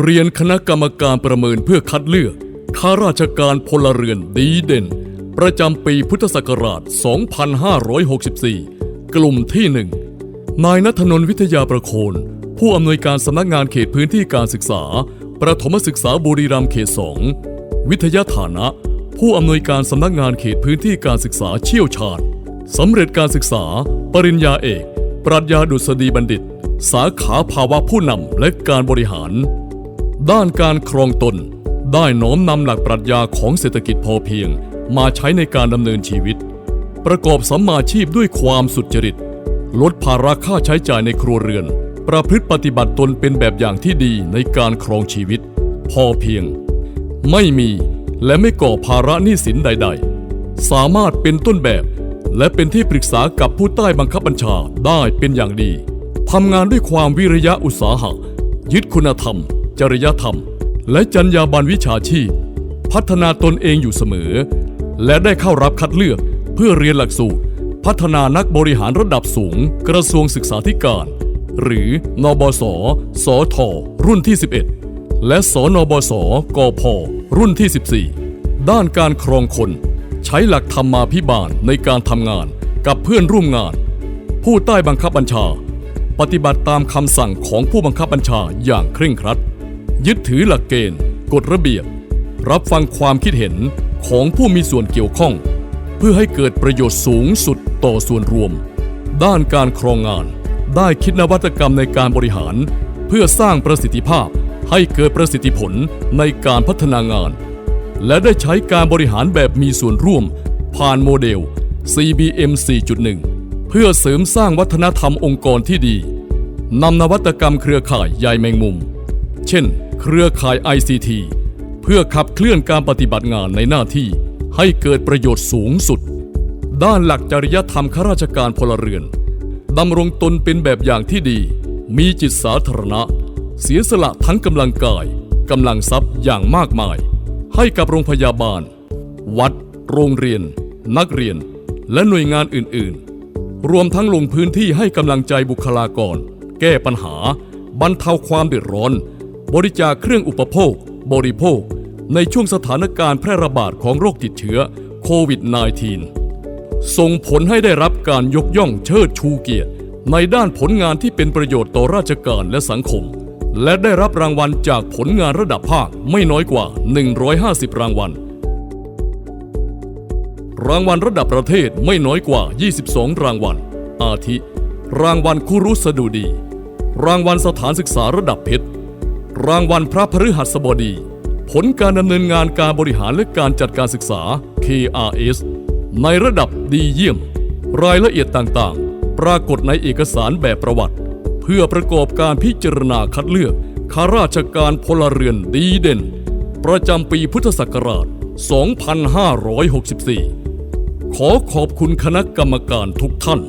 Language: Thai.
เรียนคณะกรรมการประเมินเพื่อคัดเลือกข้าราชการพลเรือนดีเด่น ประจำปีพุทธศักราช 2564 กลุ่มที่หนึ่งนายนัทนนท์วิทยาประโคน ผู้อำนวยการสำนักงานเขตพื้นที่การศึกษา ประถมศึกษาบุรีรัมย์เขต 2 วิทยาฐานะ ผู้อำนวยการสำนักงานเขตพื้นที่การศึกษาเชี่ยวชาญสำเร็จการศึกษา ปริญญาเอก ปรัชญาดุษฎีบัณฑิต สาขาภาวะผู้นำและการบริหาร ด้านการครองตน ได้น้อมนำหลักปรัชญาของเศรษฐกิจพอเพียง มาใช้ในการดำเนินชีวิต ประกอบสัมมาชีพด้วยความสุจริต ลดภาระค่าใช้จ่ายในครัวเรือน ประพฤติปฏิบัติตนเป็นแบบอย่างที่ดีในการครองชีวิต พอเพียง ไม่มีและไม่ก่อภาระหนี้สินใด ๆ สามารถเป็นต้นแบบ และเป็นที่ปรึกษากับผู้ใต้บังคับบัญชาได้เป็นอย่างดีทำงานด้วยความวิริยะอุตสาหะ ยึดคุณธรรม จริยธรรม และจรรยาบรรณวิชาชีพ พัฒนาตนเองอยู่เสมอ และได้เข้ารับคัดเลือกเพื่อเรียนหลักสูตร พัฒนานักบริหารระดับสูง กระทรวงศึกษาธิการ หรือนบส สท รุ่นที่ 11 และสนบส กพ รุ่นที่ 14 ด้านการครองคน ใช้หลักธรรมาภิบาลในการทำงานกับเพื่อนร่วมงาน ผู้ใต้บังคับบัญชา ปฏิบัติตามคำสั่งของผู้บังคับบัญชาอย่างเคร่งครัด ยึดถือหลักเกณฑ์ กฎระเบียบ รับฟังความคิดเห็นของผู้มีส่วนเกี่ยวข้อง เพื่อให้เกิดประโยชน์สูงสุดต่อส่วนรวม ด้านการครองงาน ได้คิดนวัตกรรมในการบริหาร เพื่อสร้างประสิทธิภาพให้เกิดประสิทธิผลในการพัฒนางาน และได้ใช้การบริหารแบบมีส่วนร่วม ผ่านโมเดล CBM 4.1 เพื่อเสริมสร้างวัฒนธรรมองค์กรที่ดีนำนวัตกรรมเครือข่ายใยแมงมุม เช่น เครือข่าย ICT เพื่อขับเคลื่อนการปฏิบัติงานในหน้าที่ให้เกิดประโยชน์สูงสุด ด้านหลักจริยธรรมข้าราชการพลเรือนดำรงตนเป็นแบบอย่างที่ดี มีจิตสาธารณะ เสียสละทั้งกำลังกายกำลังทรัพย์อย่างมากมาย ให้กับโรงพยาบาล วัด โรงเรียน นักเรียน และหน่วยงานอื่น ๆ รวมทั้งลงพื้นที่ให้กำลังใจบุคลากร แก้ปัญหา บรรเทาความเดือดร้อน บริจาคเครื่องอุปโภค บริโภค ในช่วงสถานการณ์แพร่ระบาดของโรคติดเชื้อโควิด -19 ส่งผลให้ได้รับการยกย่องเชิดชูเกียรติ ในด้านผลงานที่เป็นประโยชน์ต่อราชการและสังคม และได้รับรางวัลจากผลงานระดับภาคไม่น้อยกว่า 150 รางวัล รางวัลระดับประเทศไม่น้อยกว่า 22 รางวัล อาทิ รางวัลคุรุสดุดี รางวัลสถานศึกษาระดับเพชร รางวัลพระพฤหัสบดี ผลการดำเนินงานการบริหารและการจัดการศึกษา KRS ในระดับดีเยี่ยม รายละเอียดต่างๆ ปรากฏในเอกสารแบบประวัติ เพื่อประกอบการพิจารณาคัดเลือกข้าราชการพลเรือนดีเด่น ประจำปีพุทธศักราช 2564 ขอขอบคุณคณะกรรมการทุกท่าน